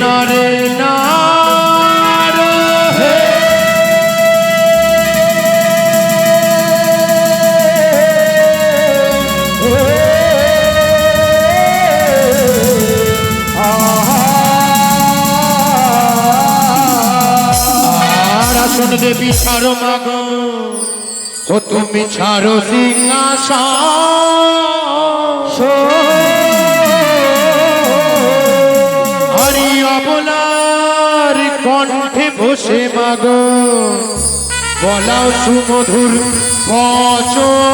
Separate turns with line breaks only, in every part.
নারে নার হে। আসন দেবী ছাড়ো মাগো। ও তুমি ছাড়ো সিংহাসন। বসে মাগো বলাও সুমধুর বচন।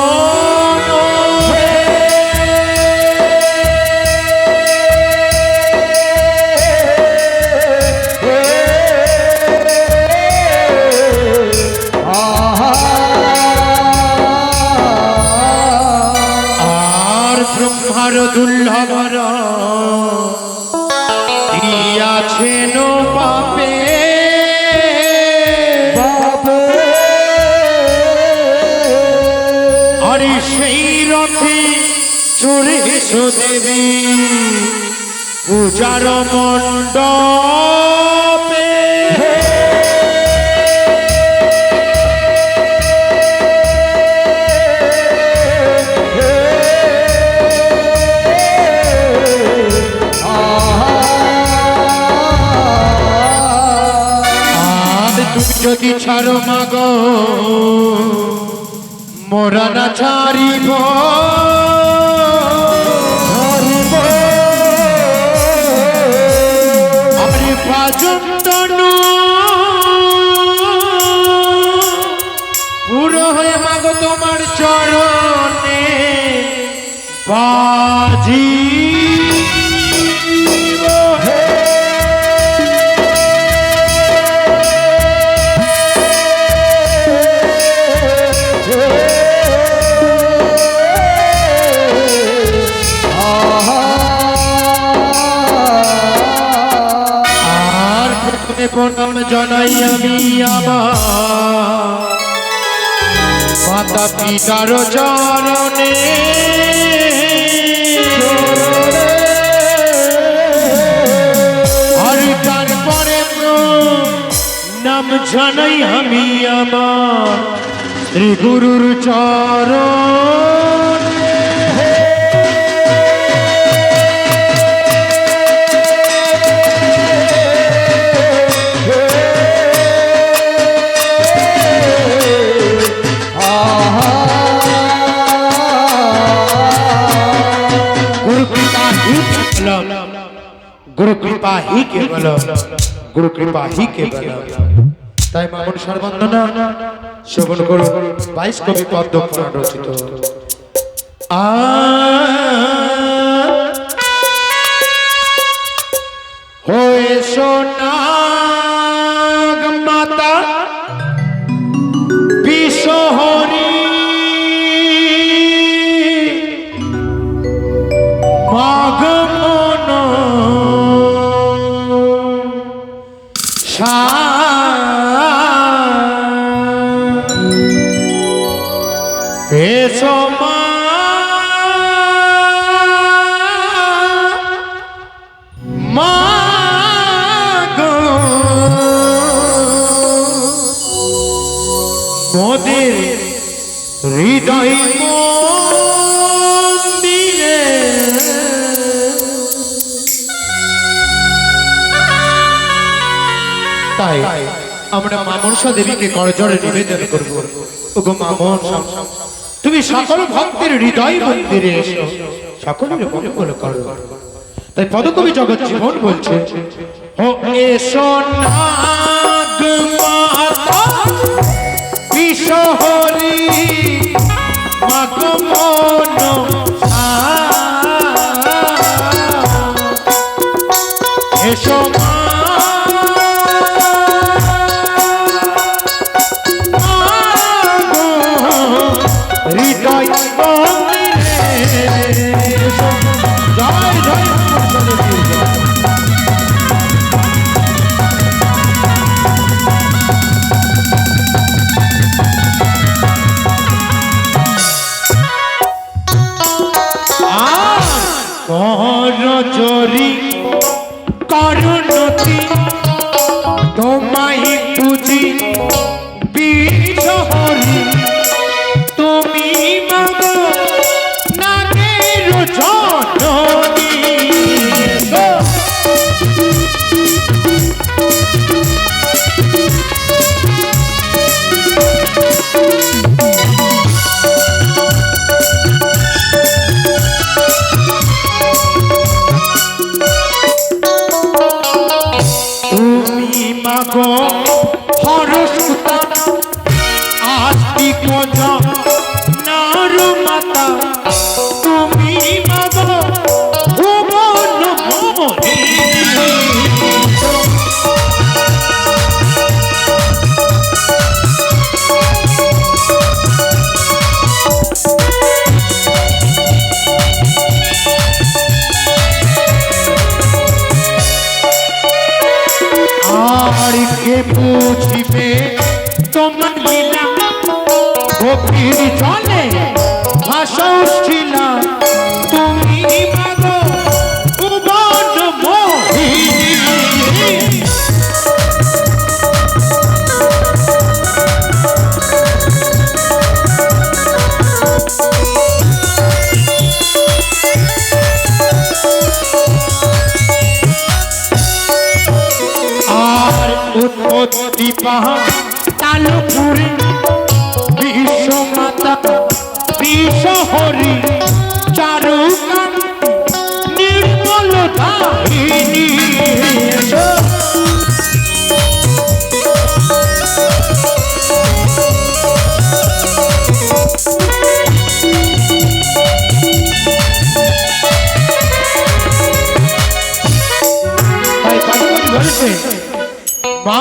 আর ব্রহ্মার দুর্লভর চড়ে পূজার মণ্ডপে। তুমি যদি ছাড়ো মাগ মোরা না ছাড়িব। আমি মাতা পিতার চরণে। আর তারপরে নাম জানাই আমি আমার শ্রী গুরুর চরণ। গুরু কৃপা হি কেবল গুরু কৃপা হি কেবল তাই মামুন সর্বন্দনা শ্রবণ করো, বাইশ কবি পদ্ম পুরাণ রচিত। আ, হয়ে সোনা মাগো মোদের হৃদয় মন্দিরে তাই আমরা মামনসা দেবীকে করজরে নিবেদন করব। ওগো মামন তুমি সকল ভক্তের হৃদয় মন্দিরে এসো। সকলের মঙ্গল করো। তাই পদকবি জগৎ জীবন বলছে, ও এসো মন্দিরে জয়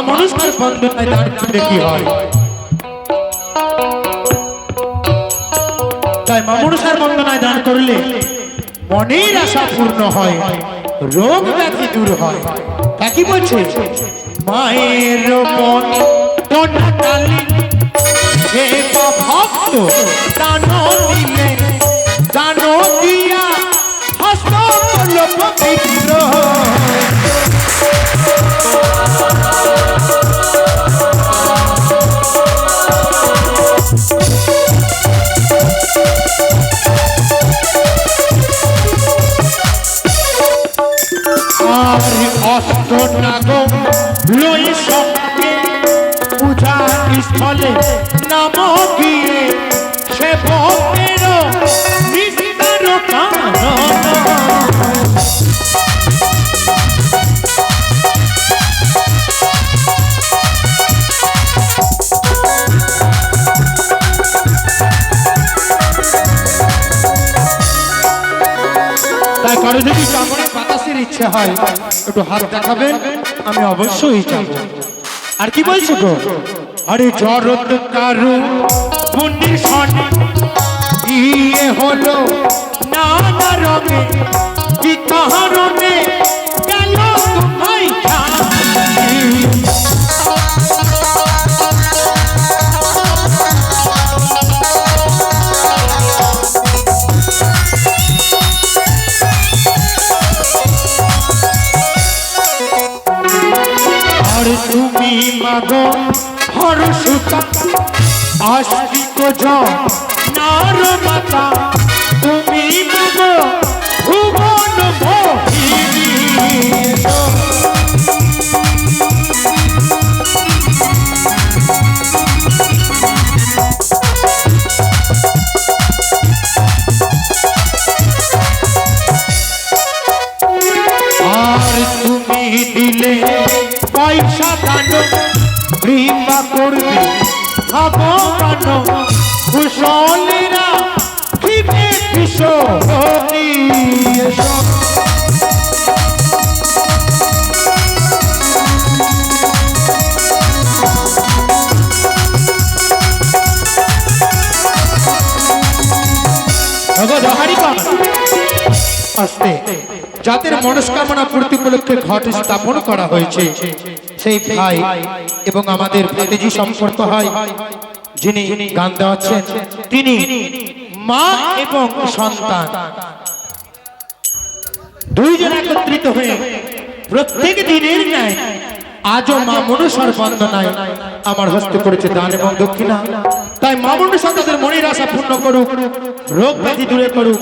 মানুষের বন্ধনায় করলে কি হয়? তাই মানুষের বন্দনায় দান করলে মনের আশা পূর্ণ হয়, রোগ ব্যাধি দূর হয়। তা কি বলছে? মায়ের ভক্ত দান দিলে দান দিয়া হস্ত যদি বাতাসের ইচ্ছে হয়, একটু হাত দেখাবেন, আমি অবশ্যই যাব। আর কি বলছো গো? আরে জরত কারু সনে ইয়ে হলো নানা রঙে কি কারণে মাগো হরসুতা আস্তিক নার মাতা আস্তে যাদের মনস্কামনা পূর্তি উপলক্ষে ঘট স্থাপন করা হয়েছে, সেই ভাই এবং আমাদের ভেতেজি সম্পর্ক হয় যিনি গান দেওয়াচ্ছেন, তিনি মা এবং সন্তান। দুইজন একত্রিত হয়ে প্রত্যেক দিনের ন্যায় আজও মা মনুষ্যর বন্দনায় আমার হস্তে করেছে দান এবং দক্ষিণা। তাই মা মনুষ্য তাদের মনের আশা পূর্ণ করুক, রোগ ব্যাধি দূরে করুক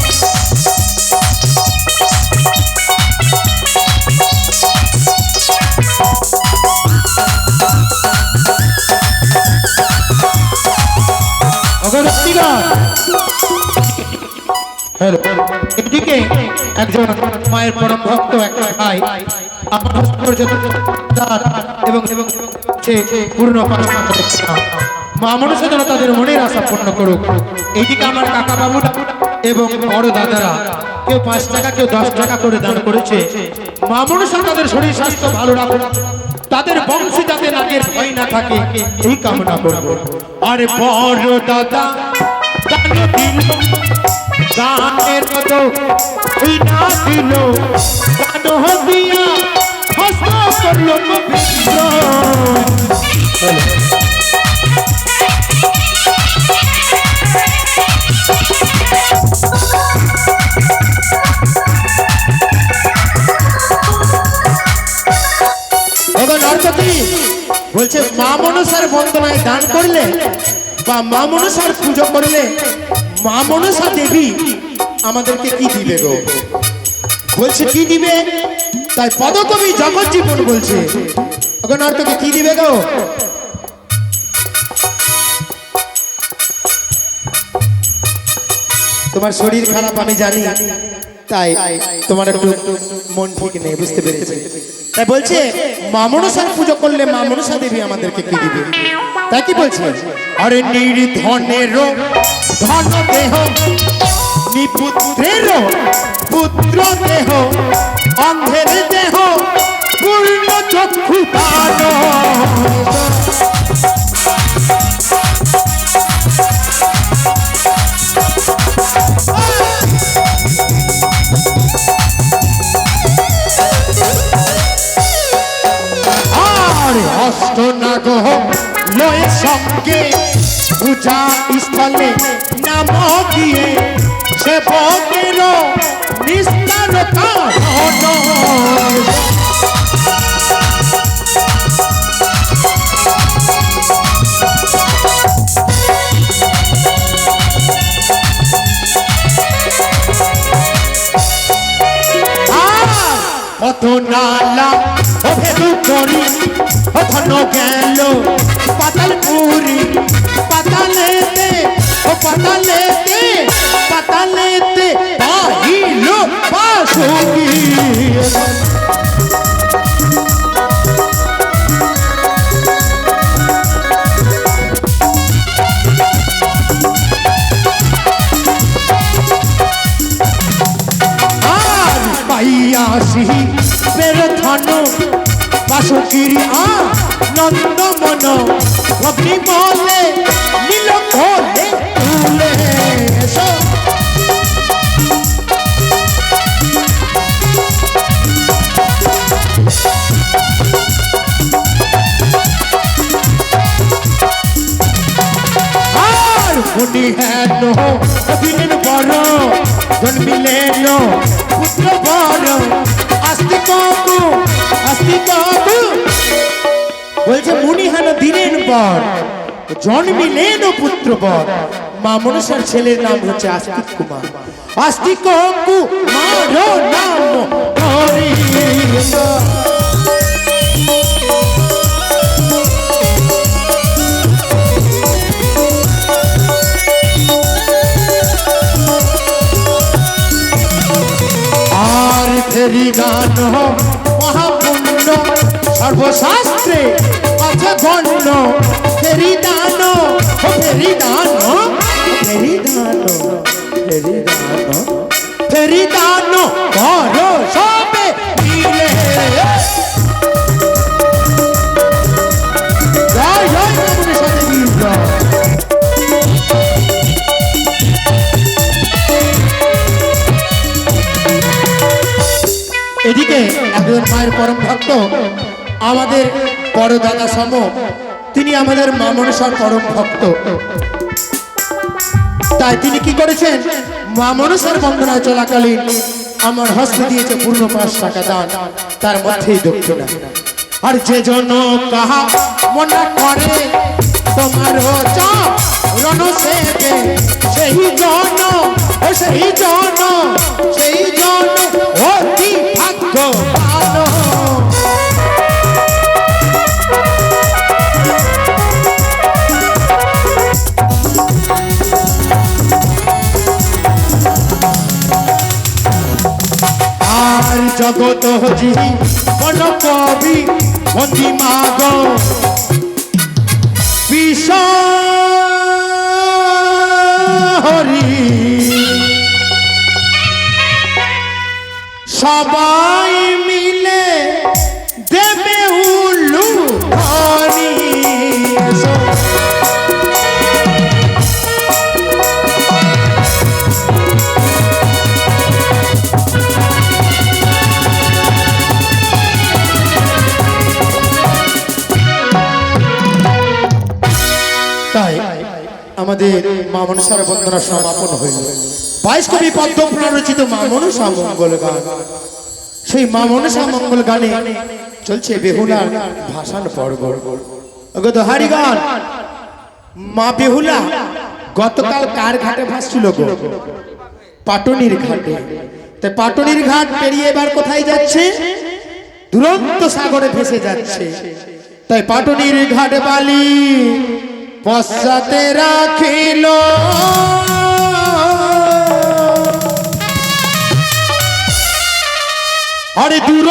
এদিকে একজন মায়ের পরম ভক্ত একটা ভাই, আমার পর্যন্ত তার এবং এবং সে পূর্ণ মা মনসা যেন তাদের মনের আশা পূর্ণ করুক। এইদিকে আমার কাকা বাবুরা এবং বড় দাদারা, কেউ পাঁচ টাকা, কেউ দশ টাকা করে দান করেছে। মা মনসা তাদের শরীর স্বাস্থ্য ভালো রাখুক। তাদের বংশে যাতে নাকের ভয় না থাকে, এই কামনা করব। আরে বড় দাদা দান দিল গানের মতো ওই না দিল গান দিয়া হস্ত করল বলছে, মা মনসার বন্দনায় দান করলে বা মা মনসার পুজো করলে মা মনসা দেবী আমাদেরকে কি দিবে গো? বলছে, কি দিবে? তাই পদকবি জগৎ জীবন বলছে। এখন আর তোকে কি দিবে গো? তোমার শরীর খারাপ, আমি জানি। তাই তোমার একটু মন ঠিক নেই, বুঝতে পেরেছি। তাই বলছে, মা মনসার পুজো করলে মা মনসা দেবী আমাদেরকে কি দিবে? তাই কি বলছে? আরে নির্ধনের ধন দেহ নন্দমন ভগ্নি বলে নীল কোলে তুলে এসো। আর মুনি হেন দিলেন বড় জন্মিলেন পুত্র বড় আস্তি কবু আস্তি কবু বলছে মুনি হেন দিলেন বর জন্মিলেন পুত্র বর মা মনসার ছেলের নাম হচ্ছে আস্তিক কুমার। আস্তিক কুমার নাম আর ফেরি গান সর্বশাস্ত্রে আছে গণ্য ফেরি দান ফেরি দান ফেরি দান ফেরি দান ফেরি দান মিল এদিকে একজন মায়ের পরম ভক্ত আমাদের বড় দাদা সম তিনি আমাদের মা মনসার পরম ভক্ত। তাই তিনি কি করেছেন? মা মনসার বন্দনা চলাকালীন আমার হস্তে দিয়েছে পূর্ণ পাঁচ টাকা দান। তার মধ্যেই দক্ষিণা আর যে জন কাহা মনে করে, তোমার জগত হজি বন কবি বন্দি মাগ। বিষ হরি সবাই আমাদের মা মনসার বন্দনা সমাপন হইল বাইশ কবি পদ্ম রচিত মা মনসা মঙ্গল গান। সেই মা মনসা মঙ্গল গানে চলছে বেহুলার ভাষান পর্ব। গান মা বেহুলা, গতকাল কার ঘাটে ভাসছিল গো? পাটনির ঘাটে। তাই পাটনির ঘাট পেরিয়ে এবার কোথায় যাচ্ছে? দুরন্ত সাগরে ভেসে যাচ্ছে। তাই পাটনির ঘাট বালি পশ্চাতে রাখিল। আরে দূর